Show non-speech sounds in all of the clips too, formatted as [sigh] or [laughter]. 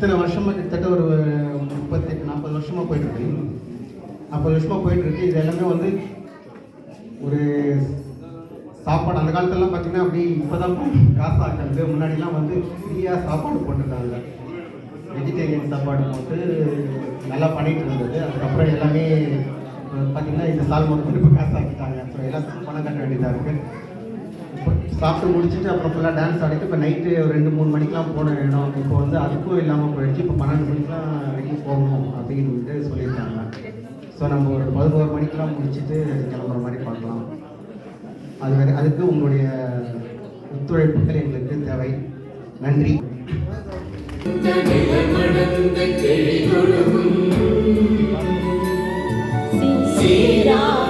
இத்தனை வருஷமாக கிட்டத்தட்ட ஒரு முப்பத்தெட்டு நாற்பது வருஷமாக போயிட்டுருக்கு. நாற்பது வருஷமாக போயிட்டுருக்கு. இது எல்லாமே வந்து ஒரு சாப்பாடு அந்த காலத்துலலாம் பார்த்தீங்கன்னா அப்படி இப்போ தான் காசு ஆக்கிறது முன்னாடிலாம் வந்து ஃப்ரீயாக சாப்பாடு போட்டிருந்தாங்க. வெஜிடேரியன் சாப்பாடு போட்டு நல்லா பண்ணிகிட்டு இருந்தது. அதுக்கப்புறம் எல்லாமே பார்த்தீங்கன்னா இந்த சால் மட்டும் இப்போ காசு ஆக்கிட்டாங்க ஸோ எல்லாம் பணம் கட்ட வேண்டியதாக இருக்குது சாப்பிட்டு முடிச்சுட்டு அப்புறம் ஃபுல்லாக டான்ஸ் ஆடிட்டு இப்போ நைட்டு ஒரு ரெண்டு மூணு மணிக்கெலாம் போன இடம். இப்போ வந்து அதுக்கும் இல்லாமல் போயிடுச்சு. இப்போ பன்னெண்டு மணிக்கெலாம் வெளியே போகணும் அப்படின்ட்டு சொல்லியிருக்காங்க. ஸோ நம்ம ஒரு பதினோரு மணிக்கெலாம் முடிச்சுட்டு கிளம்புற மாதிரி பார்க்கலாம். அது வேறு அதுக்கு உங்களுடைய ஒத்துழைப்புகள் எங்களுக்கு தேவை. நன்றி. சீராரும்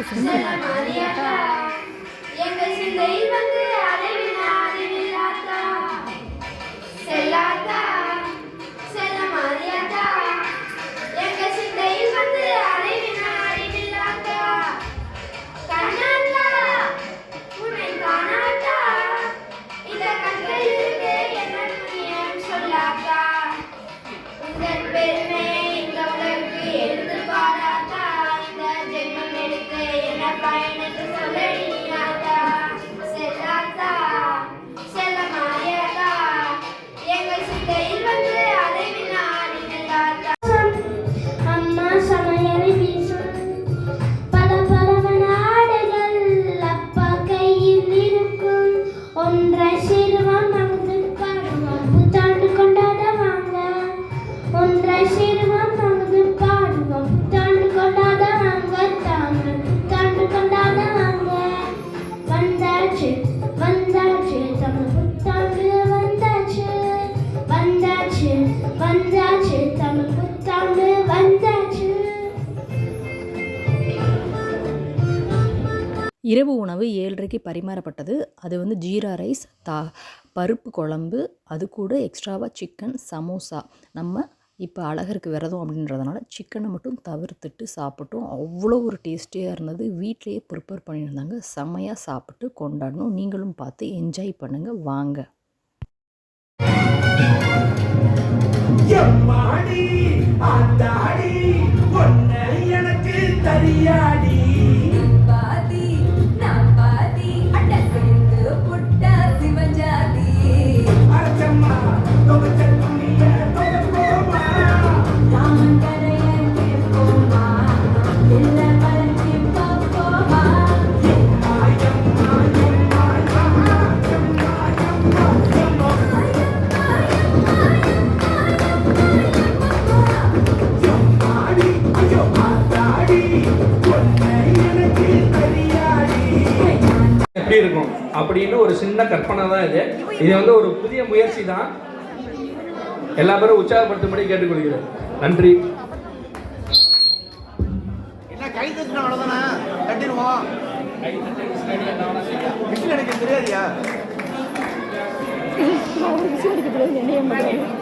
María, y en que இரவு உணவு ஏழரைக்கு பரிமாறப்பட்டது. அது வந்து ஜீரா ரைஸ் தா பருப்பு குழம்பு அது கூட எக்ஸ்ட்ராவாக சிக்கன் சமோசா. நம்ம இப்போ அழகருக்கு விரதம் அப்படின்றதுனால சிக்கனை மட்டும் தவிர்த்துட்டு சாப்பிட்டோம். அவ்வளோ ஒரு டேஸ்டியாக இருந்தது. வீட்லேயே ப்ரிப்பேர் பண்ணியிருந்தாங்க. செம்மையாக சாப்பிட்டு கொண்டாடணும். நீங்களும் பார்த்து என்ஜாய் பண்ணுங்கள் வாங்க. எனக்கு தரியாடி. அப்படின்னு ஒரு சின்ன கற்பனை தான் இது. இது வந்து ஒரு புதிய முயற்சி தான். எல்லா பேரும் உற்சாகப்படுத்தும்படி கேட்டுக்கொள்கிறேன். நன்றி. தெரியாதியா? [laughs]